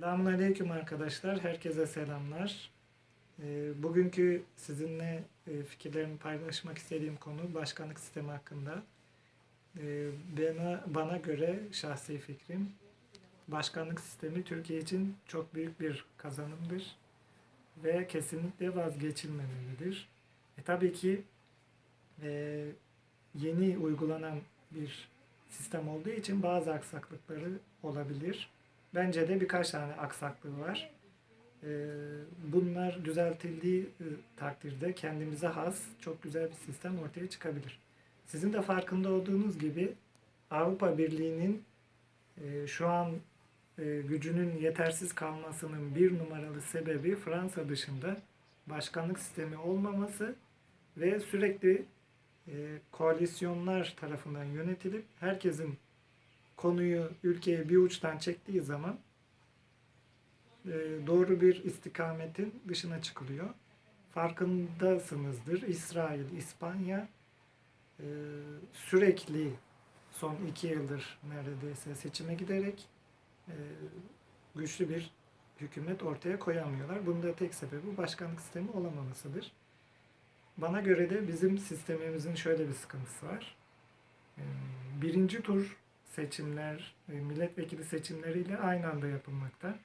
Selamünaleyküm arkadaşlar. Herkese selamlar. Ee, Bugünkü sizinle e, fikirlerimi paylaşmak istediğim konu başkanlık sistemi hakkında. Ee, Bana, bana göre şahsi fikrim başkanlık sistemi Türkiye için çok büyük bir kazanımdır ve kesinlikle vazgeçilmemelidir. E, tabii ki e, yeni uygulanan bir sistem olduğu için bazı aksaklıkları olabilir. Bence de birkaç tane aksaklığı var. Ee, Bunlar düzeltildiği e, takdirde kendimize has çok güzel bir sistem ortaya çıkabilir. Sizin de farkında olduğunuz gibi Avrupa Birliği'nin e, şu an e, gücünün yetersiz kalmasının bir numaralı sebebi Fransa dışında başkanlık sistemi olmaması ve sürekli koalisyonlar tarafından yönetilip herkesin konuyu ülkeye bir uçtan çektiği zaman e, doğru bir istikametin dışına çıkılıyor. Farkındasınızdır. İsrail, İspanya e, sürekli son iki yıldır neredeyse seçime giderek e, güçlü bir hükümet ortaya koyamıyorlar. Bunun da tek sebebi başkanlık sistemi olamamasıdır. Bana göre de bizim sistemimizin şöyle bir sıkıntısı var. Birinci tur seçimler, e, milletvekili seçimleriyle aynı anda yapılmakta.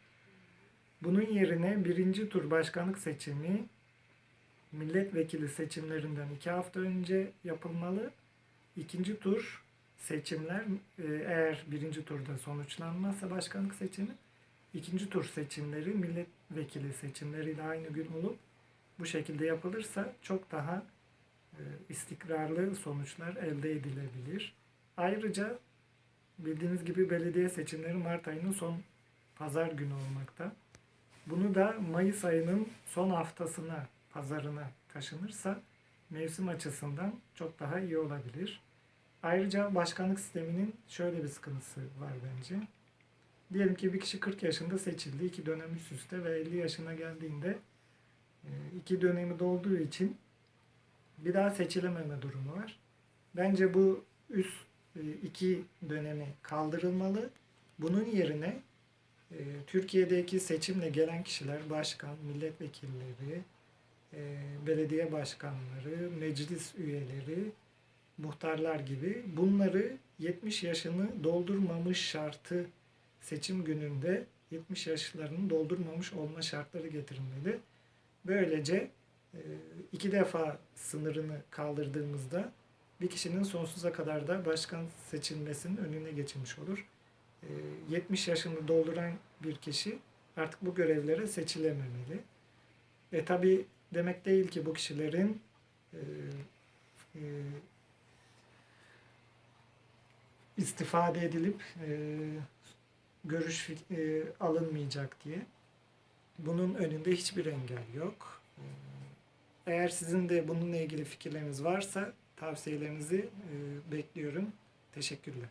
Bunun yerine birinci tur başkanlık seçimi milletvekili seçimlerinden iki hafta önce yapılmalı. İkinci tur seçimler e, eğer birinci turda sonuçlanmazsa başkanlık seçimi ikinci tur seçimleri milletvekili seçimleriyle aynı gün olup bu şekilde yapılırsa çok daha e, istikrarlı sonuçlar elde edilebilir. Ayrıca bildiğiniz gibi belediye seçimleri Mart ayının son pazar günü olmakta. Bunu da Mayıs ayının son haftasına, pazarına taşınırsa mevsim açısından çok daha iyi olabilir. Ayrıca başkanlık sisteminin şöyle bir sıkıntısı var bence. Diyelim ki bir kişi 40 yaşında seçildi, iki dönem üst üste ve 50 yaşına geldiğinde e, iki dönemi dolduğu için bir daha seçilememe durumu var. Bence bu üst iki dönemi kaldırılmalı. Bunun yerine e, Türkiye'deki seçimle gelen kişiler, başkan, milletvekilleri, e, belediye başkanları, meclis üyeleri, muhtarlar gibi bunları 70 yaşını doldurmamış şartı seçim gününde 70 yaşlarını doldurmamış olma şartları getirilmeli. Böylece e, iki defa sınırını kaldırdığımızda bir kişinin sonsuza kadar da başkan seçilmesinin önüne geçilmiş olur. E, 70 yaşını dolduran bir kişi artık bu görevlere seçilememeli. E tabi demek değil ki bu kişilerin e, e, istifade edilip e, görüş alınmayacak diye. Bunun önünde hiçbir engel yok. Eğer sizin de bununla ilgili fikirleriniz varsa tavsiyelerinizi bekliyorum. Teşekkürler.